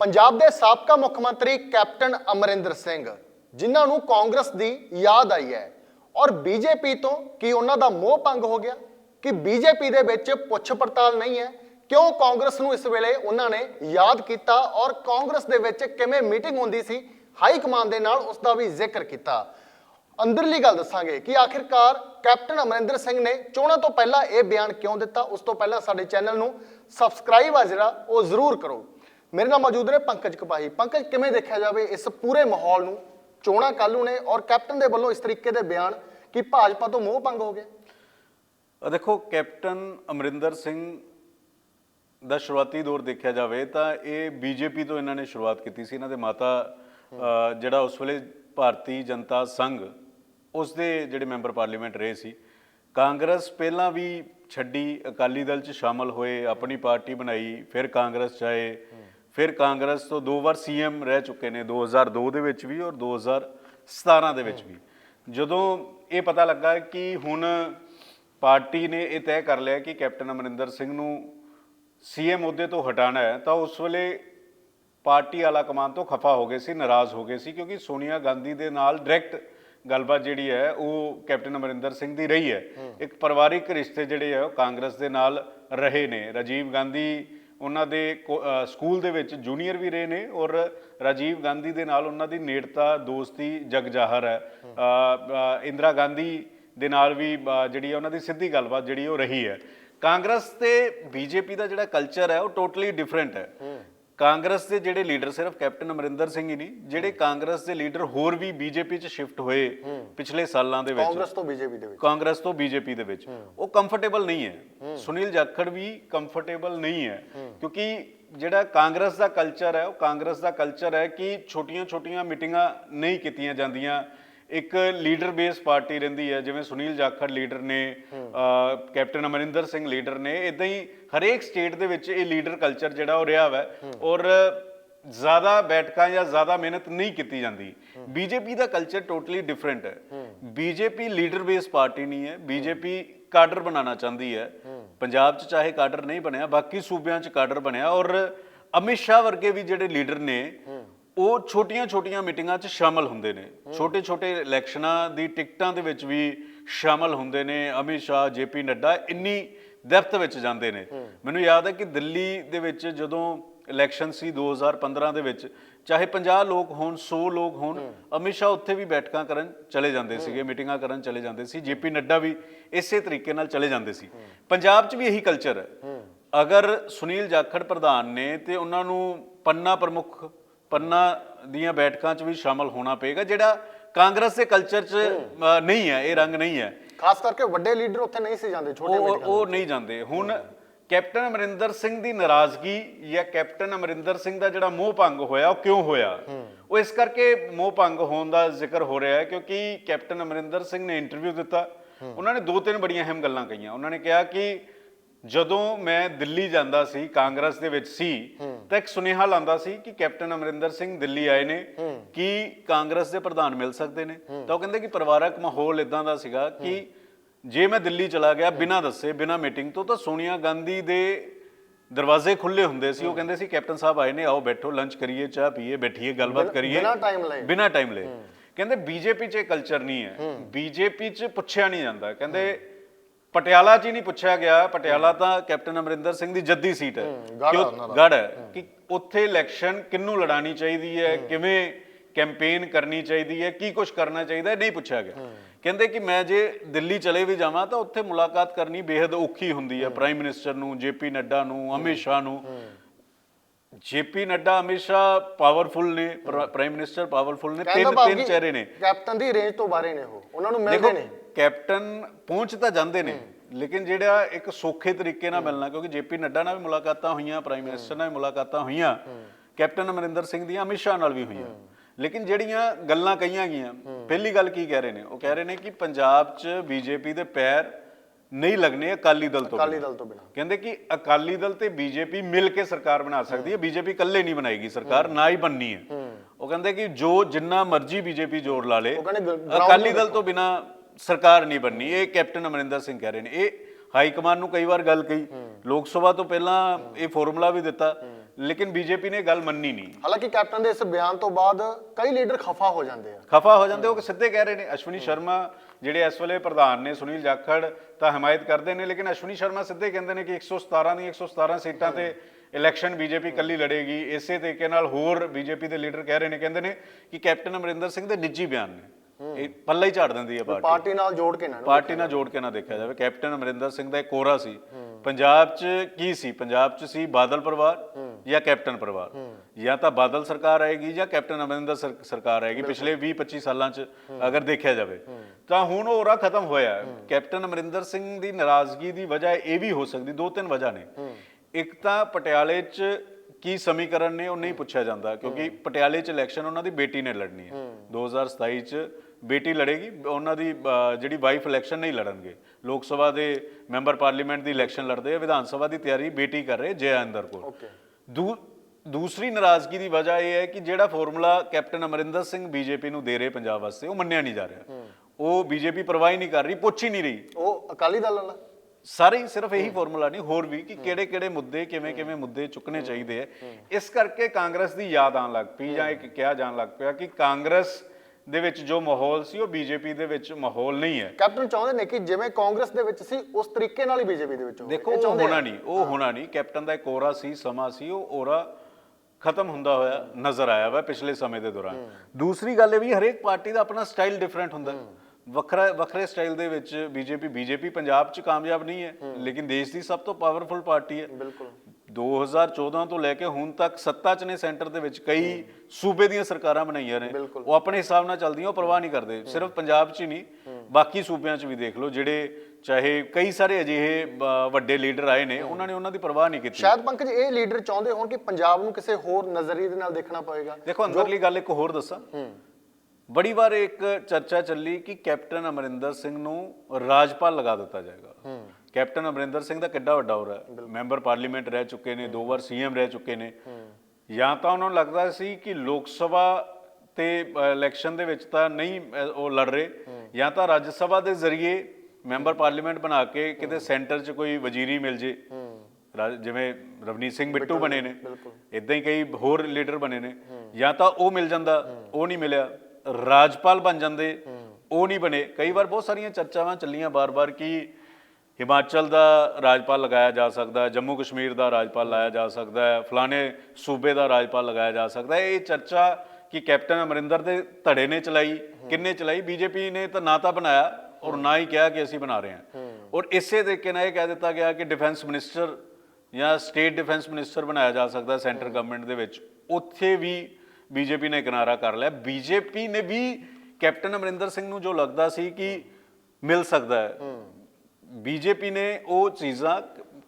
ਪੰਜਾਬ ਦੇ ਸਾਬਕਾ ਮੁੱਖ ਮੰਤਰੀ ਕੈਪਟਨ ਅਮਰਿੰਦਰ ਸਿੰਘ, ਜਿਨ੍ਹਾਂ ਨੂੰ ਕਾਂਗਰਸ ਦੀ ਯਾਦ ਆਈ ਹੈ। ਔਰ ਬੀਜੇਪੀ ਤੋਂ ਕੀ ਉਹਨਾਂ ਦਾ ਮੋਹ ਭੰਗ ਹੋ ਗਿਆ? ਕਿ ਬੀਜੇਪੀ ਦੇ ਵਿੱਚ ਪੁੱਛ ਪੜਤਾਲ ਨਹੀਂ ਹੈ? ਕਿਉਂ ਕਾਂਗਰਸ ਨੂੰ ਇਸ ਵੇਲੇ ਉਹਨਾਂ ਨੇ ਯਾਦ ਕੀਤਾ ਔਰ ਕਾਂਗਰਸ ਦੇ ਵਿੱਚ ਕਿਵੇਂ ਮੀਟਿੰਗ ਹੁੰਦੀ ਸੀ? ਹਾਈ ਕਮਾਂਡ ਦੇ ਨਾਲ ਉਸ ਦਾ ਵੀ ਜ਼ਿਕਰ ਕੀਤਾ। ਅੰਦਰਲੀ ਗੱਲ ਦੱਸਾਂਗੇ ਕਿ ਆਖਿਰਕਾਰ ਕੈਪਟਨ ਅਮਰਿੰਦਰ ਸਿੰਘ ਨੇ ਚੋਣਾਂ ਤੋਂ ਪਹਿਲਾਂ ਇਹ ਬਿਆਨ ਕਿਉਂ ਦਿੱਤਾ? ਉਸ ਤੋਂ ਪਹਿਲਾਂ ਸਾਡੇ ਚੈਨਲ ਨੂੰ ਸਬਸਕ੍ਰਾਈਬ ਆ ਜਿਹੜਾ, ਉਹ ਜ਼ਰੂਰ ਕਰੋ। ਮੇਰੇ ਨਾਲ ਮੌਜੂਦ ਨੇ ਪੰਕਜ ਕਪਾਹੀ। ਪੰਕਜ, ਕਿਵੇਂ ਦੇਖਿਆ ਜਾਵੇ ਇਸ ਪੂਰੇ ਮਾਹੌਲ ਨੂੰ? ਚੋਣਾਂ ਕੱਲ੍ਹ ਨੂੰ ਨੇ ਔਰ ਕੈਪਟਨ ਦੇ ਵੱਲੋਂ ਇਸ ਤਰੀਕੇ ਦੇ ਬਿਆਨ ਕਿ ਭਾਜਪਾ ਤੋਂ ਮੋਹ ਭੰਗ ਹੋ ਗਿਆ? ਦੇਖੋ, ਕੈਪਟਨ ਅਮਰਿੰਦਰ ਸਿੰਘ ਦਾ ਸ਼ੁਰੂਆਤੀ ਦੌਰ ਦੇਖਿਆ ਜਾਵੇ ਤਾਂ ਇਹ ਬੀਜੇਪੀ ਤੋਂ ਇਹਨਾਂ ਨੇ ਸ਼ੁਰੂਆਤ ਕੀਤੀ ਸੀ। ਇਹਨਾਂ ਦੇ ਮਾਤਾ ਜਿਹੜਾ ਉਸ ਵੇਲੇ ਭਾਰਤੀ ਜਨਤਾ ਸੰਘ, ਉਸ ਦੇ ਜਿਹੜੇ ਮੈਂਬਰ ਪਾਰਲੀਮੈਂਟ ਰਹੇ ਸੀ। ਕਾਂਗਰਸ ਪਹਿਲਾਂ ਵੀ ਛੱਡੀ, ਅਕਾਲੀ ਦਲ 'ਚ ਸ਼ਾਮਲ ਹੋਏ, ਆਪਣੀ ਪਾਰਟੀ ਬਣਾਈ, ਫਿਰ ਕਾਂਗਰਸ 'ਚ ਆਏ। ਫਿਰ ਕਾਂਗਰਸ ਤੋਂ ਦੋ ਵਾਰ ਸੀਐਮ ਰਹਿ ਚੁੱਕੇ ਨੇ 2002 ਦੇ ਵਿੱਚ ਵੀ ਔਰ 2017 ਦੇ ਵਿੱਚ ਵੀ। ਜਦੋਂ ਇਹ ਪਤਾ ਲੱਗਾ ਕਿ ਹੁਣ ਪਾਰਟੀ ਨੇ ਇਹ ਤੈਅ ਕਰ ਲਿਆ ਕਿ ਕੈਪਟਨ ਅਮਰਿੰਦਰ ਸਿੰਘ ਨੂੰ ਸੀਐਮ ਅਹੁਦੇ ਤੋਂ ਹਟਾਣਾ ਹੈ ਤਾਂ ਉਸ ਵੇਲੇ ਪਾਰਟੀ ਆਲਾ ਕਮਾਨ ਤੋਂ ਖਫਾ ਹੋ ਗਏ ਸੀ ਨਾਰਾਜ਼ ਹੋ ਗਏ ਸੀ ਕਿਉਂਕਿ ਸੋਨੀਆ ਗਾਂਧੀ ਦੇ ਨਾਲ ਡਾਇਰੈਕਟ ਗੱਲਬਾਤ ਜਿਹੜੀ ਹੈ ਉਹ ਕੈਪਟਨ ਅਮਰਿੰਦਰ ਸਿੰਘ ਦੀ ਰਹੀ ਹੈ। ਇੱਕ ਪਰਿਵਾਰਿਕ ਰਿਸ਼ਤੇ ਜਿਹੜੇ ਆ ਉਹ ਕਾਂਗਰਸ ਦੇ ਨਾਲ ਰਹੇ ਨੇ। ਰਾਜੀਵ ਗਾਂਧੀ ਉਹਨਾਂ ਦੇ ਕੋ- ਸਕੂਲ ਦੇ ਵਿੱਚ ਜੂਨੀਅਰ ਵੀ ਰਹੇ ਨੇ ਔਰ ਰਾਜੀਵ ਗਾਂਧੀ ਦੇ ਨਾਲ ਉਹਨਾਂ ਦੀ ਨੇੜਤਾ ਦੋਸਤੀ ਜਗ ਜ਼ਾਹਰ ਹੈ ਇੰਦਰਾ ਗਾਂਧੀ ਦੇ ਨਾਲ ਵੀ ਜਿਹੜੀ ਹੈ ਉਹਨਾਂ ਦੀ ਸਿੱਧੀ ਗੱਲਬਾਤ ਜਿਹੜੀ ਉਹ ਰਹੀ ਹੈ। ਕਾਂਗਰਸ ਤੇ ਬੀਜੇਪੀ ਦਾ ਜਿਹੜਾ ਕਲਚਰ ਹੈ ਉਹ ਟੋਟਲੀ ਡਿਫਰੈਂਟ ਹੈ। ਕਾਂਗਰਸ ਦੇ ਜਿਹੜੇ ਲੀਡਰ ਸਿਰਫ ਕੈਪਟਨ ਅਮਰਿੰਦਰ ਸਿੰਘ ਹੀ ਨਹੀਂ ਜਿਹੜੇ ਕਾਂਗਰਸ ਦੇ ਲੀਡਰ ਹੋਰ ਵੀ ਬੀਜੇਪੀ 'ਚ ਸ਼ਿਫਟ ਹੋਏ ਪਿਛਲੇ ਸਾਲਾਂ ਦੇ ਵਿੱਚ। ਕਾਂਗਰਸ ਤੋਂ ਬੀਜੇਪੀ ਦੇ ਵਿੱਚ। ਕਾਂਗਰਸ ਤੋਂ ਬੀਜੇਪੀ ਦੇ ਵਿੱਚ। ਉਹ ਕੰਫਰਟੇਬਲ ਨਹੀਂ ਹੈ। ਸੁਨੀਲ ਜਾਖੜ ਵੀ ਕੰਫਰਟੇਬਲ ਨਹੀਂ ਹੈ। ਕਿਉਂਕਿ ਜਿਹੜਾ ਕਾਂਗਰਸ ਦਾ ਕਲਚਰ ਹੈ ਉਹ ਕਾਂਗਰਸ ਦਾ ਕਲਚਰ ਹੈ ਕਿ ਛੋਟੀਆਂ-ਛੋਟੀਆਂ ਮੀਟਿੰਗਾਂ ਨਹੀਂ ਕੀਤੀਆਂ ਜਾਂਦੀਆਂ। ਇੱਕ ਲੀਡਰ ਬੇਸ ਪਾਰਟੀ ਰਹਿੰਦੀ ਹੈ, ਜਿਵੇਂ ਸੁਨੀਲ ਜਾਖੜ ਲੀਡਰ ਨੇ ਕੈਪਟਨ ਅਮਰਿੰਦਰ ਸਿੰਘ ਲੀਡਰ ਨੇ ਇਦਾਂ ਹੀ ਹਰੇਕ ਸਟੇਟ ਦੇ ਵਿੱਚ ਇਹ ਲੀਡਰ ਕਲਚਰ ਜਿਹੜਾ ਉਹ ਰਿਹਾ ਵਾ, ਔਰ ਜ਼ਿਆਦਾ ਬੈਠਕਾਂ ਜਾਂ ਜ਼ਿਆਦਾ ਮਿਹਨਤ ਨਹੀਂ ਕੀਤੀ ਜਾਂਦੀ। ਬੀਜੇਪੀ ਦਾ ਕਲਚਰ ਟੋਟਲੀ ਡਿਫਰੈਂਟ ਹੈ। ਬੀਜੇਪੀ ਲੀਡਰ ਬੇਸ ਪਾਰਟੀ ਨਹੀਂ ਹੈ, ਬੀਜੇਪੀ ਕਾਡਰ ਬਣਾਉਣਾ ਚਾਹੁੰਦੀ ਹੈ। ਪੰਜਾਬ 'ਚ ਚਾਹੇ ਕਾਡਰ ਨਹੀਂ ਬਣਿਆ, ਬਾਕੀ ਸੂਬਿਆਂ 'ਚ ਕਾਡਰ ਬਣਿਆ, ਔਰ ਅਮਿਤ ਸ਼ਾਹ ਵਰਗੇ ਵੀ ਜਿਹੜੇ ਲੀਡਰ ਨੇ ਉਹ ਛੋਟੀਆਂ-ਛੋਟੀਆਂ ਮੀਟਿੰਗਾਂ 'ਚ ਸ਼ਾਮਲ ਹੁੰਦੇ ਨੇ। ਛੋਟੇ-ਛੋਟੇ ਇਲੈਕਸ਼ਨਾਂ ਦੀ ਟਿਕਟਾਂ ਦੇ ਵਿੱਚ ਵੀ ਸ਼ਾਮਲ ਹੁੰਦੇ ਨੇ। ਅਮਿਤ ਸ਼ਾਹ ਜੇਪੀ ਨੱਡਾ ਇੰਨੀ ਦੈਪਤ ਵਿੱਚ ਜਾਂਦੇ ਨੇ। ਮੈਨੂੰ ਯਾਦ ਹੈ ਕਿ ਦਿੱਲੀ ਦੇ ਵਿੱਚ ਜਦੋਂ ਇਲੈਕਸ਼ਨ ਸੀ 2015 ਦੇ ਵਿੱਚ ਚਾਹੇ 50 ਲੋਕ ਹੋਣ 100 ਲੋਕ ਹੋਣ ਅਮਿਤ ਸ਼ਾਹ ਉੱਥੇ ਵੀ ਬੈਠਕਾਂ ਕਰਨ ਚਲੇ ਜਾਂਦੇ ਸੀਗੇ ਮੀਟਿੰਗਾਂ ਕਰਨ ਚਲੇ ਜਾਂਦੇ ਸੀ। ਜੇਪੀ ਨੱਡਾ ਵੀ ਇਸੇ ਤਰੀਕੇ ਨਾਲ ਚਲੇ ਜਾਂਦੇ ਸੀ। ਪੰਜਾਬ 'ਚ ਵੀ ਇਹੀ ਕਲਚਰ ਹੈ। ਅਗਰ ਸੁਨੀਲ ਜਾਖੜ ਪ੍ਰਧਾਨ ਨੇ ਤੇ ਉਹਨਾਂ ਨੂੰ ਪੰਨਾ ਪ੍ਰਮੁੱਖ ਪੰਨਾ ਦੀਆਂ ਬੈਠਕਾਂ 'ਚ ਵੀ ਸ਼ਾਮਲ ਹੋਣਾ ਪਏਗਾ ਜਿਹੜਾ ਕਾਂਗਰਸ ਦੇ ਕਲਚਰ 'ਚ ਅ, ਨਹੀਂ ਹੈ ਇਹ ਰੰਗ ਨਹੀਂ ਹੈ। ਖਾਸ ਕਰਕੇ ਵੱਡੇ ਲੀਡਰ ਉੱਥੇ ਨਹੀਂ ਸੀ ਜਾਂਦੇ ਛੋਟੇ ਉਹ ਮੀਟਿੰਗਾਂ ਉਹ ਨਹੀਂ ਜਾਂਦੇ। ਹੁਣ ਕੈਪਟਨ ਅਮਰਿੰਦਰ ਸਿੰਘ ਦੀ ਨਾਰਾਜ਼ਗੀ ਜਾਂ ਕੈਪਟਨ ਅਮਰਿੰਦਰ ਸਿੰਘ ਦਾ ਜਿਹੜਾ ਮੋਹ ਭੰਗ ਹੋਇਆ ਉਹ ਕਿਉਂ ਹੋਇਆ? ਉਹ ਇਸ ਕਰਕੇ ਮੋਹ ਭੰਗ ਹੋਣ ਦਾ ਜ਼ਿਕਰ ਹੋ ਰਿਹਾ ਹੈ ਕਿਉਂਕਿ ਕੈਪਟਨ ਅਮਰਿੰਦਰ ਸਿੰਘ ਨੇ ਇੰਟਰਵਿਊ ਦਿੱਤਾ। ਉਹਨਾਂ ਨੇ ਦੋ ਤਿੰਨ ਬੜੀਆਂ ਅਹਿਮ ਗੱਲਾਂ ਕਹੀਆਂ। ਉਹਨਾਂ ਨੇ ਕਿਹਾ ਕਿ ਜਦੋਂ ਮੈਂ ਦਿੱਲੀ ਜਾਂਦਾ ਸੀ ਕਾਂਗਰਸ ਦੇ ਵਿੱਚ ਸੀ ਤਾਂ ਇੱਕ ਸੁਨੇਹਾ ਲਾਂਦਾ ਸੀ ਕਿ ਕੈਪਟਨ ਅਮਰਿੰਦਰ ਸਿੰਘ ਦਿੱਲੀ ਆਏ ਨੇ ਕਿ ਕਾਂਗਰਸ ਦੇ ਪ੍ਰਧਾਨ ਮਿਲ ਸਕਦੇ ਨੇ। ਤਾਂ ਉਹ ਕਹਿੰਦੇ ਕਿ ਪਰਿਵਾਰਕ ਮਾਹੌਲ ਇਦਾਂ ਦਾ ਸੀਗਾ ਕਿ ਜੇ ਮੈਂ ਦਿੱਲੀ ਚਲਾ ਗਿਆ ਬਿਨਾਂ ਦੱਸੇ ਬਿਨਾਂ ਮੀਟਿੰਗ ਤੋਂ ਤਾਂ ਸੋਨੀਆ ਗਾਂਧੀ ਦੇ ਦਰਵਾਜ਼ੇ ਖੁੱਲੇ ਹੁੰਦੇ ਸੀ। ਉਹ ਕਹਿੰਦੇ ਸੀ ਕੈਪਟਨ ਸਾਹਿਬ ਆਏ ਨੇ ਆਓ ਬੈਠੋ ਲੰਚ ਕਰੀਏ ਚਾਹ ਪੀਏ ਬੈਠੀਏ ਗੱਲਬਾਤ ਕਰੀਏ। ਬਿਨਾਂ time ਲਏ। ਬਿਨਾਂ ਟਾਈਮ ਲਏ। ਕਹਿੰਦੇ ਬੀਜੇਪੀ 'ਚ ਇਹ ਕਲਚਰ ਨਹੀਂ ਹੈ। ਬੀਜੇਪੀ 'ਚ ਪੁੱਛਿਆ ਨਹੀਂ ਜਾਂਦਾ। ਕਹਿੰਦੇ ਪਟਿਆਲਾ 'ਚ ਹੀ ਨਹੀਂ ਪੁੱਛਿਆ ਗਿਆ। ਪਟਿਆਲਾ ਤਾਂ ਕੈਪਟਨ ਅਮਰਿੰਦਰ ਸਿੰਘ ਦੀ ਜੱਦੀ ਸੀਟ ਹੈ। ਉਹ- ਉਹਨਾਂ ਦਾ। ਗੜ੍ਹ ਹੈ ਕਿ ਉੱਥੇ ਇਲੈਕਸ਼ਨ ਕਿੰਨੂੰ ਲੜਾਣੀ ਚਾਹੀਦੀ ਹੈ ਕਿਵੇਂ ਕੈਂਪੇਨ ਕਰਨੀ ਚਾਹੀਦੀ ਹੈ ਕੀ ਕੁਝ ਕਰਨਾ ਚਾਹੀਦਾ ਹੈ ਨਹੀਂ ਪੁੱਛਿਆ ਗਿਆ। ਕਹਿੰਦੇ ਕਿ ਮੈਂ ਜੇ ਦਿੱਲੀ ਚਲੇ ਵੀ ਜਾਵਾਂ ਤਾਂ ਉੱਥੇ ਮੁਲਾਕਾਤ ਕਰਨੀ ਬੇहद ਔਖੀ ਹੁੰਦੀ ਹੈ। ਪ੍ਰਾਈਮ ਮਿਨਿਸਟਰ ਨੂੰ ਜੇਪੀ ਨੱਡਾ ਨੂੰ ਅਮਿਤ ਸ਼ਾਹ ਨੂੰ। ਜੇਪੀ ਨੱਡਾ ਸ਼ਾਹ ਪਾਵਰਫੁਲ ਨੇ ਪ੍ਰਾਈਮ ਮਿਨਿਸਟਰ ਪਾਵਰਫੁਲ ਨੇ ਤਿੰਨ ਤਿੰਨ ਚਿਹਰੇ ਨੇ। ਕੈਪਟਨ ਦੀ ਰੇਂਜ ਤੋਂ ਬਾਹਰੇ ਨੇ ਉਹ ਉਹਨਾਂ ਨੂੰ ਮਿਲਦੇ ਨੇ। ਕੈਪਟਨ ਪਹੁੰਚ ਤਾਂ ਜਾਂਦੇ ਨੇ ਲੇਕਿਨ ਜਿਹੜਾ ਇੱਕ ਸੌਖੇ ਤਰੀਕੇ ਨਾਲ ਮਿਲਣਾ ਕਿਉਂਕਿ ਜੇਪੀ ਨੱਡਾ ਨਾਲ ਵੀ ਮੁਲਾਕਾਤਾਂ ਹੋਈਆਂ ਪ੍ਰਾਈਮ ਮਿਨਿਸਟਰ ਨਾਲ ਵੀ ਮੁਲਾਕਾਤਾਂ ਹੋਈਆਂ ਕੈਪਟਨ ਅਮਰਿੰਦਰ ਸਿੰਘ ਦੀਆਂ ਅਮਿਤ ਸ਼ਾਹ ਨਾਲ ਵੀ ਹੋਈਆਂ। ਲੇਕਿਨ ਜਿਹੜੀਆਂ ਗੱਲਾਂ ਕਹੀਆਂ ਗਈਆਂ ਪਹਿਲੀ ਗੱਲ ਕੀ ਕਹਿ ਰਹੇ ਨੇ? ਉਹ ਕਹਿ ਰਹੇ ਨੇ ਕਿ ਪੰਜਾਬ 'ਚ ਬੀਜੇਪੀ ਦੇ ਪੈਰ ਨਹੀਂ ਲੱਗਣੇ ਅਕਾਲੀ ਦਲ ਤੋਂ ਅਕਾਲੀ। ਦਲ ਤੋਂ ਬਿਨਾਂ। ਕਹਿੰਦੇ ਕਿ ਅਕਾਲੀ ਦਲ ਤੇ ਬੀਜੇਪੀ ਮਿਲ ਕੇ ਸਰਕਾਰ ਬਣਾ ਸਕਦੀ ਹੈ। ਬੀਜੇਪੀ ਇਕੱਲੇ ਨਹੀਂ ਬਣਾਏਗੀ ਸਰਕਾਰ ਨਾ ਹੀ ਬਣਨੀ ਹੈ। ਉਹ ਕਹਿੰਦੇ ਕਿ ਜੋ ਜਿੰਨਾ ਮਰਜ਼ੀ ਬੀਜੇਪੀ ਜ਼ੋਰ ਲਾ ਲੇ। ਅਕਾਲੀ ਦਲ ਤੋਂ ਬਿਨਾ ਸਰਕਾਰ ਨਹੀਂ ਬਣਨੀ। ਇਹ ਕੈਪਟਨ ਅਮਰਿੰਦਰ ਸਿੰਘ ਕਹਿ ਰਹੇ ਨੇ। ਇਹ ਹਾਈ ਕਮਾਂਡ ਨੂੰ ਕਈ ਵਾਰ ਗੱਲ ਕਹੀ। ਲੋਕ ਸਭਾ ਤੋਂ ਪਹਿਲਾਂ ਇਹ ਫਾਰਮੂਲਾ ਵੀ ਦਿੱਤਾ। ਲੇਕਿਨ ਬੀਜੇਪੀ ਨੇ ਗੱਲ ਮੰਨੀ ਨਹੀਂ। ਹਾਲਾਂਕਿ ਕੈਪਟਨ ਦੇ ਇਸ ਬਿਆਨ ਤੋਂ ਬਾਅਦ ਕਈ ਲੀਡਰ ਖਫਾ ਹੋ ਜਾਂਦੇ ਆ। ਖਫਾ ਹੋ ਜਾਂਦੇ ਉਹ ਸਿੱਧੇ ਕਹਿ ਰਹੇ ਨੇ ਅਸ਼ਵਨੀ ਸ਼ਰਮਾ ਜਿਹੜੇ ਇਸ ਵੇਲੇ ਪ੍ਰਧਾਨ ਨੇ ਸੁਨੀਲ ਜਾਖੜ ਤਾਂ ਹਮਾਇਤ ਕਰਦੇ ਨੇ ਲੇਕਿਨ ਅਸ਼ਵਨੀ ਸ਼ਰਮਾ ਸਿੱਧੇ ਕਹਿੰਦੇ ਨੇ ਕਿ 117 ਦੀ 117 ਸੀਟਾਂ ਤੇ ਇਲੈਕਸ਼ਨ ਬੀਜੇਪੀ ਕੱਲੀ ਲੜੇਗੀ। ਇਸੇ ਤਰੀਕੇ ਨਾਲ ਹੋਰ ਬੀਜੇਪੀ ਦੇ ਲੀਡਰ ਕਹਿ ਰਹੇ ਨੇ ਕਹਿੰਦੇ ਨੇ ਕਿ ਕੈਪਟਨ ਅਮਰਿੰਦਰ ਸਿੰਘ ਦੇ ਨਿੱਜੀ ਬਿਆਨ ਨੇ। ਇਹ ਪੱਲਾ ਹੀ ਝਾੜ ਦਿੰਦੀ ਹੈ ਪਾਰਟੀ। ਪਾਰਟੀ ਨਾਲ ਜੋੜ ਕੇ ਨਾ ਪਾਰਟੀ ਨਾਲ ਜੋੜ ਕੇ ਨਾ ਦੇਖਿਆ ਜਾਵੇ। ਕੈਪਟਨ ਅਮਰਿੰਦਰ ਸਿੰਘ ਦਾ ਇੱਕ ਕੋਰਾ ਸੀ। ਪੰਜਾਬ 'ਚ ਕੀ ਸੀ? ਪੰਜਾਬ 'ਚ ਸੀ ਬਾਦਲ ਪਰਿਵਾਰ ਜਾਂ ਕੈਪਟਨ ਪਰਿਵਾਰ। ਜਾਂ ਤਾਂ ਬਾਦਲ ਸਰਕਾਰ ਆਏਗੀ ਜਾਂ ਕੈਪਟਨ ਅਮਰਿੰਦਰ ਸਰ- ਸਰਕਾਰ ਆਏਗੀ ਪਿਛਲੇ 20 25 ਸਾਲਾਂ 'ਚ ਅਗਰ ਦੇਖਿਆ ਜਾਵੇ। ਤਾਂ ਹੁਣ ਉਹ ਰਾ ਖਤਮ ਹੋਇਆ। ਕੈਪਟਨ ਅਮਰਿੰਦਰ ਸਿੰਘ ਦੀ ਨਾਰਾਜ਼ਗੀ ਦੀ ਵਜ੍ਹਾ ਇਹ ਵੀ ਹੋ ਸਕਦੀ ਦੋ ਤਿੰਨ ਵਜ੍ਹਾ ਨੇ। ਇੱਕ ਤਾਂ ਪਟਿਆਲੇ 'ਚ ਕੀ ਸਮੀਕਰਨ ਨੇ ਉਹ ਨਹੀਂ ਪੁੱਛਿਆ ਜਾਂਦਾ ਕਿਉਂਕਿ ਪਟਿਆਲੇ 'ਚ ਇਲੈਕਸ਼ਨ ਉਹਨਾਂ ਦੀ ਬੇਟੀ ਨੇ ਲੜਨੀ ਹੈ। 2027 'ਚ ਬੇਟੀ ਲੜੇਗੀ ਉਹਨਾਂ ਦੀ ਜਿਹੜੀ ਵਾਈਫ ਇਲੈਕਸ਼ਨ ਨਹੀਂ ਲੜਨਗੇ। ਲੋਕ ਸਭਾ ਦੇ ਮੈਂਬਰ ਪਾਰਲੀਮੈਂਟ ਦੀ ਇਲੈਕਸ਼ਨ ਲੜਦੇ ਆ ਵਿਧਾਨ ਸਭਾ ਦੀ ਤਿਆਰੀ ਬੇਟੀ ਕਰ ਰਹੇ ਜੈ ਅੰਦਰ ਕੋਲ। ਦੂਸਰੀ ਨਾਰਾਜ਼ਗੀ ਦੀ ਵਜ੍ਹਾ ਇਹ ਹੈ ਕਿ ਜਿਹੜਾ formula captain Amarinder Singh BJP ਨੂੰ ਦੇ ਰਹੇ ਪੰਜਾਬ ਵਾਸਤੇ ਉਹ ਮੰਨਿਆ ਨਹੀਂ ਜਾ ਰਿਹਾ। ਉਹ ਬੀਜੇਪੀ ਪਰਵਾਹ ਹੀ ਨਹੀਂ ਕਰ ਰਹੀ ਪੁੱਛ ਹੀ ਨਹੀਂ ਰਹੀ। ਉਹ ਅਕਾਲੀ ਦਲ ਵਾਲਾ? ਸਾਰੇ ਹੀ ਸਿਰਫ ਇਹੀ ਫਾਰਮੂਲਾ ਨਹੀਂ ਹੋਰ ਵੀ ਕਿ ਕਿਹੜੇ ਕਿਹੜੇ ਮੁੱਦੇ ਕਿਵੇਂ ਕਿਵੇਂ ਮੁੱਦੇ ਚੁੱਕਣੇ ਚਾਹੀਦੇ ਆ। ਇਸ ਕਰਕੇ ਕਾਂਗਰਸ ਦੀ ਯਾਦ ਆਉਣ ਲੱਗ ਪਈ ਜਾਂ ਇੱਕ ਕਿਹਾ ਜਾਣ ਲੱਗ ਪਿਆ ਕਿ ਕਾਂਗਰਸ ਦੇ ਵਿੱਚ ਜੋ ਮਾਹੌਲ ਸੀ ਉਹ ਬੀਜੇਪੀ ਦੇ ਵਿੱਚ ਮਾਹੌਲ ਨਹੀਂ ਹੈ। ਕੈਪਟਨ ਚਾਹੁੰਦੇ ਨੇ ਕਿ ਜਿਵੇਂ ਕਾਂਗਰਸ ਦੇ ਵਿੱਚ ਸੀ ਉਸ ਤਰੀਕੇ ਨਾਲ ਹੀ ਬੀਜੇਪੀ ਦੇ ਵਿੱਚ ਹੋਵੇ। ਦੇਖੋ ਉਹ। ਹੋਣਾ ਨਹੀਂ ਉਹ ਹੋਣਾ ਨਹੀਂ। ਕੈਪਟਨ ਦਾ ਇੱਕ ਔਰਾ ਸੀ ਸਮਾਂ ਸੀ ਉਹ ਔਰਾ ਖਤਮ ਹੁੰਦਾ ਹੋਇਆ ਨਜ਼ਰ ਆਇਆ ਵਾ ਪਿਛਲੇ ਸਮੇਂ ਦੇ ਦੌਰਾਨ। ਦੂਸਰੀ ਗੱਲ ਇਹ ਵੀ ਹਰੇਕ ਪਾਰਟੀ ਦਾ ਆਪਣਾ ਸਟਾਈਲ ਡਿਫਰੈਂਟ ਹੁੰਦਾ। ਵੱਖਰਾ ਵੱਖਰੇ ਸਟਾਈਲ ਦੇ ਵਿੱਚ ਬੀਜੇਪੀ ਬੀਜੇਪੀ ਪੰਜਾਬ 'ਚ ਕਾਮਯਾਬ ਨਹੀਂ ਹੈ ਲੇਕਿਨ ਦੇਸ਼ ਦੀ ਸਭ ਤੋਂ ਪਾਵਰਫੁਲ ਪਾਰਟੀ ਹੈ। ਬਿਲਕੁਲ। 2014 ਤੋਂ ਲੈ ਕੇ ਹੁਣ ਤੱਕ ਸੱਤਾ 'ਚ ਨੇ ਸੈਂਟਰ ਦੇ ਵਿੱਚ ਕਈ ਸੂਬੇ ਦੀਆਂ ਸਰਕਾਰਾਂ ਬਣਾਈਆਂ ਨੇ। ਉਹ ਆਪਣੇ ਹਿਸਾਬ ਨਾਲ ਚੱਲਦੀਆਂ ਉਹ ਪਰਵਾਹ ਨਹੀਂ ਕਰਦੇ। ਸਿਰਫ ਪੰਜਾਬ 'ਚ ਹੀ ਨਹੀਂ ਬਾਕੀ ਸੂਬਿਆਂ 'ਚ ਵੀ ਦੇਖ ਲਓ ਜਿਹੜੇ ਚਾਹੇ ਕਈ ਸਾਰੇ ਅਜਿਹੇ ਵੱਡੇ ਲੀਡਰ ਆਏ ਨੇ ਉਹਨਾਂ ਨੇ ਉਹਨਾਂ ਦੀ ਪਰਵਾਹ ਨਹੀਂ ਕੀਤੀ। ਸ਼ਾਇਦ ਪੰਕਜ ਇਹ ਲੀਡਰ ਚਾਹੁੰਦੇ ਹੋਣ ਕਿ ਪੰਜਾਬ ਨੂੰ ਕਿਸੇ ਹੋਰ ਨਜ਼ਰੀਏ ਦੇ ਨਾਲ ਦੇਖਣਾ ਪਏਗਾ ਦੇਖੋ ਅੰਦਰਲੀ ਗੱਲ ਇੱਕ ਹੋਰ ਦੱਸਾਂ। ਬੜੀ ਵਾਰ ਇੱਕ ਚਰਚਾ ਚੱਲੀ ਕਿ ਕੈਪਟਨ ਅਮਰਿੰਦਰ ਸਿੰਘ ਨੂੰ ਰਾਜਪਾਲ ਲਗਾ ਦਿੱਤਾ ਜਾਏਗਾ। ਕੈਪਟਨ ਅਮਰਿੰਦਰ ਸਿੰਘ ਦਾ ਕਿੱਡਾ ਵੱਡਾ ਹੋ। ਹੈ ਮੈਂਬਰ ਪਾਰਲੀਮੈਂਟ ਰਹਿ ਚੁੱਕੇ ਨੇ ਦੋ ਵਾਰ ਸੀਐਮ ਰਹਿ ਚੁੱਕੇ ਨੇ। ਜਾਂ ਤਾਂ ਉਹਨਾਂ ਨੂੰ ਲੱਗਦਾ ਸੀ ਕਿ ਲੋਕ ਸਭਾ ਤੇ ਇਲੈਕਸ਼ਨ ਦੇ ਵਿੱਚ ਤਾਂ ਨਹੀਂ ਉਹ ਲੜ ਰਹੇ। ਜਾਂ ਤਾਂ ਰਾਜ ਸਭਾ ਦੇ ਜ਼ਰੀਏ ਮੈਂਬਰ ਪਾਰਲੀਮੈਂਟ ਬਣਾ ਕੇ ਕਿਤੇ ਸੈਂਟਰ 'ਚ ਕੋਈ ਵਜ਼ੀਰੀ ਮਿਲ ਜੇ। ਜਿਵੇਂ ਰਵਨੀਤ ਸਿੰਘ ਬਿੱਟੂ ਬਣੇ ਨੇ। ਇਦਾਂ ਹੀ ਕਈ ਹੋਰ ਲੀਡਰ ਬਣੇ ਨੇ। ਜਾਂ ਤਾਂ ਉਹ ਮਿਲ ਜਾਂਦਾ ਉਹ ਨਹੀਂ ਮਿਲਿਆ। ਰਾਜਪਾਲ ਬਣ ਜਾਂਦੇ ਉਹ ਨਹੀਂ ਬਣੇ। ਕਈ ਵਾਰ ਬਹੁਤ ਸਾਰੀਆਂ ਚਰਚਾਵਾਂ ਚੱਲੀਆਂ ਬਾਰ-ਬਾਰ ਕਿ ਹਿਮਾਚਲ ਦਾ ਰਾਜਪਾਲ ਲਗਾਇਆ ਜਾ ਸਕਦਾ ਹੈ, ਜੰਮੂ ਕਸ਼ਮੀਰ ਦਾ ਰਾਜਪਾਲ ਲਾਇਆ ਜਾ ਸਕਦਾ ਹੈ, ਫਲਾਣੇ ਸੂਬੇ ਦਾ ਰਾਜਪਾਲ ਲਗਾਇਆ ਜਾ ਸਕਦਾ ਹੈ। ਇਹ ਚਰਚਾ ਕਿ ਕੈਪਟਨ ਅਮਰਿੰਦਰ ਦੇ ਧੜੇ ਨੇ ਚਲਾਈ, ਕਿੰਨੇ ਚਲਾਈ? ਬੀਜੇਪੀ ਨੇ ਤਾਂ ਨਾ ਤਾਂ ਬਣਾਇਆ ਔਰ ਨਾ ਹੀ ਕਿਹਾ ਕਿ ਅਸੀਂ ਬਣਾ ਰਹੇ ਹਾਂ। ਔਰ ਇਸੇ ਤਰੀਕੇ ਨਾਲ ਇਹ ਕਹਿ ਦਿੱਤਾ ਗਿਆ ਕਿ ਡਿਫੈਂਸ ਮਿਨਿਸਟਰ ਜਾਂ ਸਟੇਟ ਡਿਫੈਂਸ ਮਿਨਿਸਟਰ ਬਣਾਇਆ ਜਾ ਸਕਦਾ ਸੈਂਟਰ ਗਵਰਨਮੈਂਟ ਦੇ ਵਿੱਚ। ਉੱਥੇ ਵੀ ਬੀਜੇਪੀ ਨੇ ਕਿਨਾਰਾ ਕਰ ਲਿਆ। ਬੀਜੇਪੀ ਨੇ ਵੀ ਕੈਪਟਨ ਅਮਰਿੰਦਰ ਸਿੰਘ ਨੂੰ ਜੋ ਲੱਗਦਾ ਸੀ ਕਿ ਮਿਲ ਸਕਦਾ ਹੈ। ਬੀਜੇਪੀ ਨੇ ਉਹ ਚੀਜ਼ਾਂ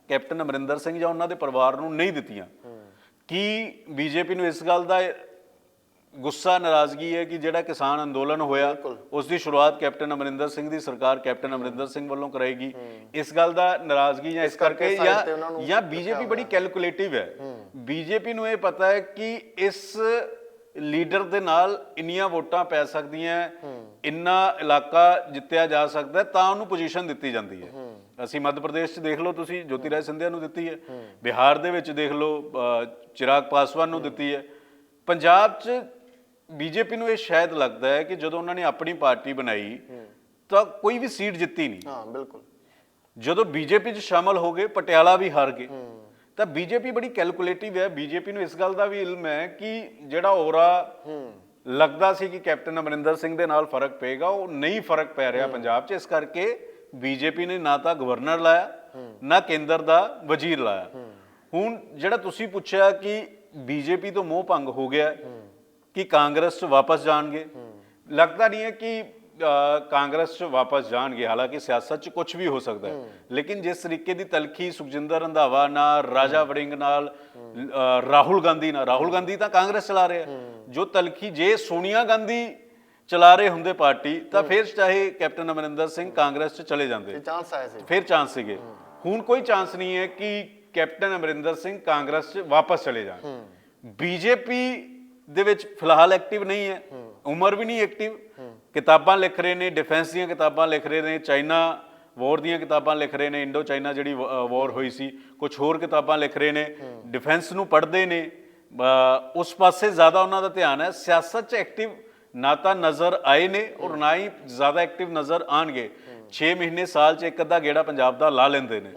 ਕੈਪਟਨ ਅਮਰਿੰਦਰ ਸਿੰਘ ਜਾਂ ਉਹਨਾਂ ਦੇ ਪਰਿਵਾਰ ਨੂੰ ਨਹੀਂ ਦਿੱਤੀਆਂ। ਕੀ ਬੀਜੇਪੀ ਨੂੰ ਇਸ ਗੱਲ ਦਾ ਗੁੱਸਾ ਨਾਰਾਜ਼ਗੀ ਹੈ ਕਿ ਜਿਹੜਾ ਕਿਸਾਨ ਅੰਦੋਲਨ ਹੋਇਆ ਉਸ ਦੀ ਸ਼ੁਰੂਆਤ ਕੈਪਟਨ ਅਮਰਿੰਦਰ ਸਿੰਘ ਦੀ ਸਰਕਾਰ ਕੈਪਟਨ ਅਮਰਿੰਦਰ ਸਿੰਘ ਵੱਲੋਂ ਕਰਾਏਗੀ ਇਸ ਗੱਲ ਦਾ ਨਾਰਾਜ਼ਗੀ ਜਾਂ ਇਸ ਕਰਕੇ ਜਾਂ ਜਾਂ ਬੀਜੇਪੀ ਬੜੀ ਕੈਲਕੂਲੇਟਿਵ ਹੈ। ਬੀਜੇਪੀ ਨੂੰ ਇਹ ਪਤਾ ਹੈ ਕਿ ਇਸ ਲੀਡਰ ਦੇ ਨਾਲ ਇੰਨੀਆਂ ਵੋਟਾਂ ਪੈ ਸਕਦੀਆਂ ਇੰਨਾ ਇਲਾਕਾ ਜਿੱਤਿਆ ਜਾ ਸਕਦਾ ਤਾਂ ਉਹਨੂੰ ਪੋਜੀਸ਼ਨ ਦਿੱਤੀ ਜਾਂਦੀ ਹੈ। ਅਸੀਂ ਮੱਧ ਪ੍ਰਦੇਸ਼ 'ਚ ਦੇਖ ਲਓ ਤੁਸੀਂ ਜੋਤੀ ਰਾਏ ਸਿੰਧਿਆ ਨੂੰ ਦਿੱਤੀ ਹੈ। ਬਿਹਾਰ ਦੇ ਵਿੱਚ ਦੇਖ ਲਓ ਚਿਰਾਗ ਪਾਸਵਾਨ ਨੂੰ ਦਿੱਤੀ ਹੈ। ਪੰਜਾਬ 'ਚ ਬੀਜੇਪੀ ਨੂੰ ਇਹ ਸ਼ਾਇਦ ਲੱਗਦਾ ਹੈ ਕਿ ਜਦੋਂ ਉਹਨਾਂ ਨੇ ਆਪਣੀ ਪਾਰਟੀ ਬਣਾਈ ਤਾਂ ਕੋਈ ਵੀ ਸੀਟ ਜਿੱਤੀ ਨਹੀਂ। ਹਾਂ ਬਿਲਕੁਲ। ਜਦੋਂ ਬੀਜੇਪੀ 'ਚ ਸ਼ਾਮਲ ਹੋ ਗਏ ਪਟਿਆਲਾ ਵੀ ਹਾਰ ਗਏ। ਤਾਂ ਬੀਜੇਪੀ ਬੜੀ ਕੈਲਕੂਲੇਟਿਵ ਹੈ। ਬੀਜੇਪੀ ਨੂੰ ਇਸ ਗੱਲ ਦਾ ਵੀ ਇਲਮ ਹੈ ਕਿ ਜਿਹੜਾ ਔਰਾ ਲੱਗਦਾ ਸੀ ਕਿ ਕੈਪਟਨ ਅਮਰਿੰਦਰ ਸਿੰਘ ਦੇ ਨਾਲ ਫ਼ਰਕ ਪਏਗਾ, ਉਹ ਨਹੀਂ ਫ਼ਰਕ ਪੈ ਰਿਹਾ ਪੰਜਾਬ 'ਚ। ਇਸ ਕਰਕੇ ਬੀਜੇਪੀ ਨੇ ਨਾ ਤਾਂ ਗਵਰਨਰ ਲਾਇਆ, ਨਾ ਕੇਂਦਰ ਦਾ ਵਜ਼ੀਰ ਲਾਇਆ। ਹੁਣ ਜਿਹੜਾ ਤੁਸੀਂ ਪੁੱਛਿਆ ਕਿ ਬੀਜੇਪੀ ਤੋਂ ਮੋਹ ਭੰਗ ਹੋ ਗਿਆ ਕਿ ਕਾਂਗਰਸ 'ਚ ਵਾਪਸ ਜਾਣਗੇ, ਲੱਗਦਾ ਨਹੀਂ ਹੈ ਕਿ ਕਾਂਗਰਸ 'ਚ ਵਾਪਸ ਜਾਣਗੇ। ਹਾਲਾਂਕਿ ਸਿਆਸਤ 'ਚ ਕੁਝ ਵੀ ਹੋ ਸਕਦਾ ਹੈ। ਲੇਕਿਨ ਜਿਸ ਤਰੀਕੇ ਦੀ ਤਲਖੀ ਸੁਖਜਿੰਦਰ ਰੰਧਾਵਾ ਨਾਲ ਰਾਜਾ ਵੜਿੰਗ ਨਾਲ ਰਾਹੁਲ ਗਾਂਧੀ ਨਾਲ ਰਾਹੁਲ ਗਾਂਧੀ ਤਾਂ ਕਾਂਗਰਸ ਚਲਾ ਰਿਹਾ ਜੋ ਤਲਖੀ ਜੇ ਸੋਨੀਆ ਗਾਂਧੀ ਚਲਾ ਰਹੇ ਹੁੰਦੇ ਪਾਰਟੀ ਤਾਂ ਫਿਰ ਚਾਹੇ ਕੈਪਟਨ ਅਮਰਿੰਦਰ ਸਿੰਘ ਕਾਂਗਰਸ 'ਚ ਚਲੇ ਜਾਂਦੇ। ਚਾਂਸ ਆਇਆ ਸੀ। ਫਿਰ ਚਾਂਸ ਸੀਗੇ। ਹੁਣ ਕੋਈ ਚਾਂਸ ਨਹੀਂ ਹੈ ਕਿ ਕੈਪਟਨ ਅਮਰਿੰਦਰ ਸਿੰਘ ਕਾਂਗਰਸ 'ਚ ਵਾਪਸ ਚਲੇ ਜਾਣ। ਬੀਜੇਪੀ ਦੇ ਵਿੱਚ ਫਿਲਹਾਲ ਐਕਟਿਵ ਨਹੀਂ ਹੈ। ਉਮਰ ਵੀ ਨਹੀਂ ਐਕਟਿਵ ਕਿਤਾਬਾਂ ਲਿਖ ਰਹੇ ਨੇ ਡਿਫੈਂਸ ਦੀਆਂ ਕਿਤਾਬਾਂ ਲਿਖ ਰਹੇ ਨੇ ਚਾਈਨਾ ਵਾਰ ਦੀਆਂ ਕਿਤਾਬਾਂ ਲਿਖ ਰਹੇ ਨੇ ਇੰਡੋ ਚਾਈਨਾ ਜਿਹੜੀ ਵਾਰ ਹੋਈ ਸੀ ਕੁਝ ਹੋਰ ਕਿਤਾਬਾਂ ਲਿਖ ਰਹੇ ਨੇ ਡਿਫੈਂਸ ਨੂੰ ਪੜ੍ਹਦੇ ਨੇ ਉਸ ਪਾਸੇ ਜ਼ਿਆਦਾ ਉਹਨਾਂ ਦਾ ਧਿਆਨ ਹੈ ਸਿਆਸਤ 'ਚ ਐਕਟਿਵ ਨਾ ਤਾਂ ਨਜ਼ਰ ਆਏ ਨੇ ਔਰ ਨਾ ਹੀ ਜ਼ਿਆਦਾ ਐਕਟਿਵ ਨਜ਼ਰ ਆਣਗੇ। 6 ਮਹੀਨੇ ਸਾਲ 'ਚ ਇੱਕ ਅੱਧਾ ਗੇੜਾ ਪੰਜਾਬ ਦਾ ਲਾ ਲੈਂਦੇ ਨੇ।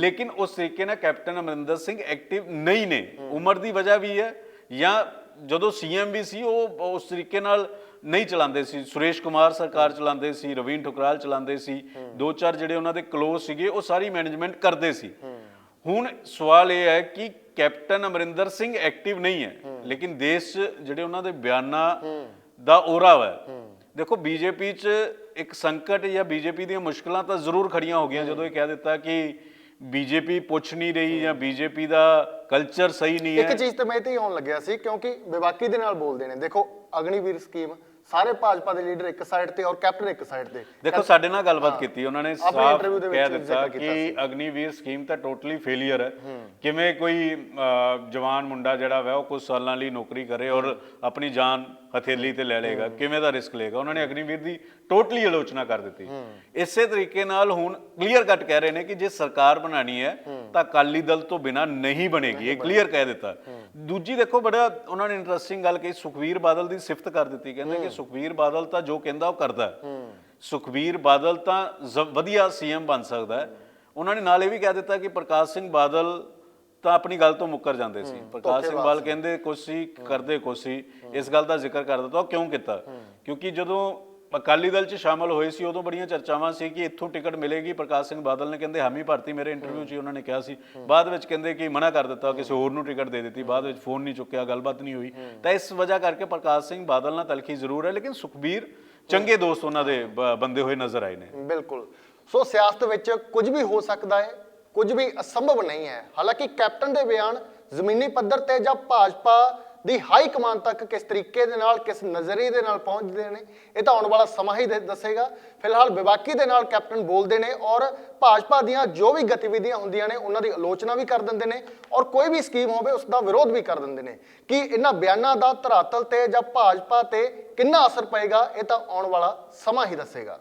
ਲੇਕਿਨ ਉਸ ਤਰੀਕੇ ਨਾਲ ਕੈਪਟਨ ਅਮਰਿੰਦਰ ਸਿੰਘ ਐਕਟਿਵ ਨਹੀਂ ਨੇ। ਉਮਰ ਦੀ ਵਜ੍ਹਾ ਵੀ ਹੈ ਜਾਂ ਜਦੋਂ ਸੀਐਮ ਵੀ ਸੀ ਉਹ ਉਸ ਤਰੀਕੇ ਨਾਲ ਨਹੀਂ ਚਲਾਉਂਦੇ ਸੀ। ਸੁਰੇਸ਼ ਕੁਮਾਰ ਸਰਕਾਰ ਚਲਾਉਂਦੇ ਸੀ ਰਵੀਨ ਠੁਕਰਾਲ ਚਲਾਉਂਦੇ ਸੀ। ਦੋ ਚਾਰ ਜਿਹੜੇ ਉਹਨਾਂ ਦੇ ਕਲੋਜ਼ ਸੀਗੇ ਉਹ ਸਾਰੀ ਮੈਨੇਜਮੈਂਟ ਕਰਦੇ ਸੀ। ਹੁਣ ਸਵਾਲ ਇਹ ਹੈ ਕਿ ਕੈਪਟਨ ਅਮਰਿੰਦਰ ਸਿੰਘ ਐਕਟਿਵ ਨਹੀਂ ਹੈ ਲੇਕਿਨ ਦੇਸ਼ ਜਿਹੜੇ ਉਹਨਾਂ ਦੇ ਬਿਆਨਾਂ ਦਾ ਔਰਾ ਹੈ। ਦੇਖੋ ਬੀਜੇਪੀ 'ਚ ਇੱਕ ਸੰਕਟ ਜਾਂ ਬੀਜੇਪੀ ਦੀਆਂ ਮੁਸ਼ਕਲਾਂ ਤਾਂ ਜ਼ਰੂਰ ਖੜੀਆਂ ਹੋ ਗਈਆਂ ਜਦੋਂ ਇਹ ਕਹਿ ਦਿੱਤਾ ਕਿ ਬੀਜੇਪੀ ਪੁੱਛ ਨਹੀਂ ਰਹੀ ਜਾਂ ਬੀਜੇਪੀ ਦਾ ਕਲਚਰ ਸਹੀ ਨਹੀਂ ਇੱਕ ਹੈ। ਚੀਜ਼ ਤੇ ਮੈਂ ਤੇ ਹੀ ਆਉਣ ਲੱਗਿਆ ਸੀ ਕਿਉਂਕਿ ਵਿਵਾਕੀ ਦੇ ਨਾਲ ਬੋਲਦੇ ਨੇ। ਦੇਖੋ ਅਗਨੀਵੀਰ ਸਕੀਮ ਸਾਰੇ ਭਾਜਪਾ ਦੇ ਲੀਡਰ ਇੱਕ ਸਾਈਡ ਤੇ ਔਰ ਕੈਪਟਨ ਇੱਕ ਸਾਈਡ ਤੇ। ਦੇਖੋ ਸਾਡੇ ਨਾਲ ਗੱਲਬਾਤ ਕੀਤੀ ਉਹਨਾਂ ਨੇ ਸਾਫ਼ ਕਹਿ ਦਿੱਤਾ ਕਿ ਅਗਨੀਵੀਰ ਸਕੀਮ ਤਾਂ ਟੋਟਲੀ ਫੇਲਿਅਰ ਹੈ। ਕਿਵੇਂ ਕੋਈ ਜਵਾਨ ਮੁੰਡਾ ਜਿਹੜਾ ਵਾ ਉਹ ਕੁਝ ਸਾਲਾਂ ਲਈ ਨੌਕਰੀ ਕਰੇ ਔਰ ਆਪਣੀ ਜਾਨ ਹਥੇਲੀ ਤੇ ਲੈ ਲੇਗਾ ਕਿਵੇਂ ਦਾ ਰਿਸਕ ਲਏਗਾ? ਉਹਨਾਂ ਨੇ ਅਗਨੀਵੀਰ ਦੀ ਟੋਟਲੀ ਆਲੋਚਨਾ ਕਰ ਦਿੱਤੀ। ਇਸੇ ਤਰੀਕੇ ਨਾਲ ਹੁਣ ਕਲੀਅਰ ਕੱਟ ਕਹਿ ਰਹੇ ਨੇ ਕਿ ਜੇ ਸਰਕਾਰ ਬਣਾਣੀ ਹੈ ਤਾਂ ਅਕਾਲੀ ਦਲ ਤੋਂ ਬਿਨਾ ਨਹੀਂ ਬਣੇਗੀ। ਇਹ ਕਲੀਅਰ ਕਹਿ ਦਿੱਤਾ। ਦੂਜੀ ਦੇਖੋ ਬੜਾ ਉਹਨਾਂ ਨੇ ਇੰਟਰਸਟਿੰਗ ਗੱਲ ਕਹੀ ਸੁਖਵੀਰ ਬਾਦਲ ਦੀ ਸਿਫਤ ਕਰ ਦਿੱਤੀ। ਕਹਿੰਦੇ ਕਿ ਸੁਖਵੀਰ ਬਾਦਲ ਤਾਂ ਜੋ ਕਹਿੰਦਾ ਉਹ ਕਰਦਾ। ਸੁਖਵੀਰ ਬਾਦਲ ਤਾਂ ਵਧੀਆ ਸੀਐਮ ਬਣ ਸਕਦਾ ਉਹਨਾਂ ਨੇ ਨਾਲ ਇਹ ਵੀ ਕਹਿ ਦਿੱਤਾ ਕਿ ਪ੍ਰਕਾਸ਼ ਸਿੰਘ ਬਾਦਲ ਤਾਂ ਆਪਣੀ ਗੱਲ ਤੋਂ ਮੁੱਕਰ ਜਾਂਦੇ ਸੀ। ਪ੍ਰਕਾਸ਼ ਸਿੰਘ ਬਾਦਲ ਕਹਿੰਦੇ ਕੁਛ ਸੀ ਕਰਦੇ ਕੁਛ ਸੀ। ਇਸ ਗੱਲ ਦਾ ਜ਼ਿਕਰ ਕਰ ਦਿੱਤਾ ਉਹ ਕਿਉਂ ਕੀਤਾ? ਕਿਉਂਕਿ ਜਦੋਂ ਅਕਾਲੀ ਦਲ 'ਚ ਸ਼ਾਮਲ ਹੋਏ ਸੀ, ਉਦੋਂ ਬੜੀਆਂ ਚਰਚਾਵਾਂ ਸੀ ਕਿ ਇੱਥੋਂ ਟਿਕਟ ਮਿਲੇਗੀ। ਪ੍ਰਕਾਸ਼ ਸਿੰਘ ਬਾਦਲ ਨੇ ਕਹਿੰਦੇ, ਹਾਮੀ ਭਰਤੀ ਮੇਰੇ ਇੰਟਰਵਿਊ 'ਚ ਹੀ ਉਹਨਾਂ ਨੇ ਕਿਹਾ ਸੀ। ਬਾਅਦ ਵਿੱਚ ਕਹਿੰਦੇ ਕਿ ਮਨਾ ਕਰ ਦਿੱਤਾ, ਕਿਸੇ ਹੋਰ ਨੂੰ ਟਿਕਟ ਦੇ ਦਿੱਤੀ। ਬਾਅਦ ਵਿੱਚ ਫੋਨ ਨਹੀਂ ਚੁੱਕਿਆ, ਗੱਲਬਾਤ ਨਹੀਂ ਹੋਈ। ਤਾਂ ਇਸ ਵਜ੍ਹਾ ਕਰਕੇ ਪ੍ਰਕਾਸ਼ ਸਿੰਘ ਬਾਦਲ ਨਾਲ ਤਲਖੀ ਜ਼ਰੂਰ ਹੈ, ਲੇਕਿਨ ਸੁਖਬੀਰ ਚੰਗੇ ਦੋਸਤ ਉਹਨਾਂ ਦੇ ਬੰਦੇ ਹੋਏ ਨਜ਼ਰ ਆਏ ਨੇ। ਬਿਲਕੁਲ। ਸੋ ਸਿਆਸਤ ਵਿੱਚ ਕੁਝ ਵੀ ਹੋ ਸਕਦਾ ਹੈ, ਕੁਝ ਵੀ ਅਸੰਭਵ ਨਹੀਂ ਹੈ। ਹਾਲਾਂਕਿ ਕੈਪਟਨ ਦੇ ਬਿਆਨ ਜ਼ਮੀਨੀ ਪੱਧਰ ਤੇ ਜਾਂ ਭਾਜਪਾ ਦੀ ਹਾਈ ਕਮਾਨ ਤੱਕ ਕਿਸ ਤਰੀਕੇ ਦੇ ਨਾਲ, ਕਿਸ ਨਜ਼ਰੀਏ ਦੇ ਨਾਲ ਪਹੁੰਚਦੇ ਨੇ, ਇਹ ਤਾਂ ਆਉਣ ਵਾਲਾ ਸਮਾਂ ਹੀ ਦੱਸੇਗਾ। ਫਿਲਹਾਲ ਵਿਵਾਕੀ ਦੇ ਨਾਲ ਕੈਪਟਨ ਬੋਲਦੇ ਨੇ ਔਰ ਭਾਜਪਾ ਦੀਆਂ ਜੋ ਵੀ ਗਤੀਵਿਧੀਆਂ ਹੁੰਦੀਆਂ ਨੇ, ਉਹਨਾਂ ਦੀ ਆਲੋਚਨਾ ਵੀ ਕਰ ਦਿੰਦੇ ਨੇ ਔਰ ਕੋਈ ਵੀ ਸਕੀਮ ਹੋਵੇ, ਉਸ ਦਾ ਵਿਰੋਧ ਵੀ ਕਰ ਦਿੰਦੇ ਨੇ। ਕਿ ਇਹਨਾਂ ਬਿਆਨਾਂ ਦਾ ਧਰਾਤਲ ਤੇ ਜਾਂ ਭਾਜਪਾ ਤੇ ਕਿੰਨਾ ਅਸਰ ਪਏਗਾ, ਇਹ ਤਾਂ ਆਉਣ ਵਾਲਾ ਸਮਾਂ ਹੀ ਦੱਸੇਗਾ।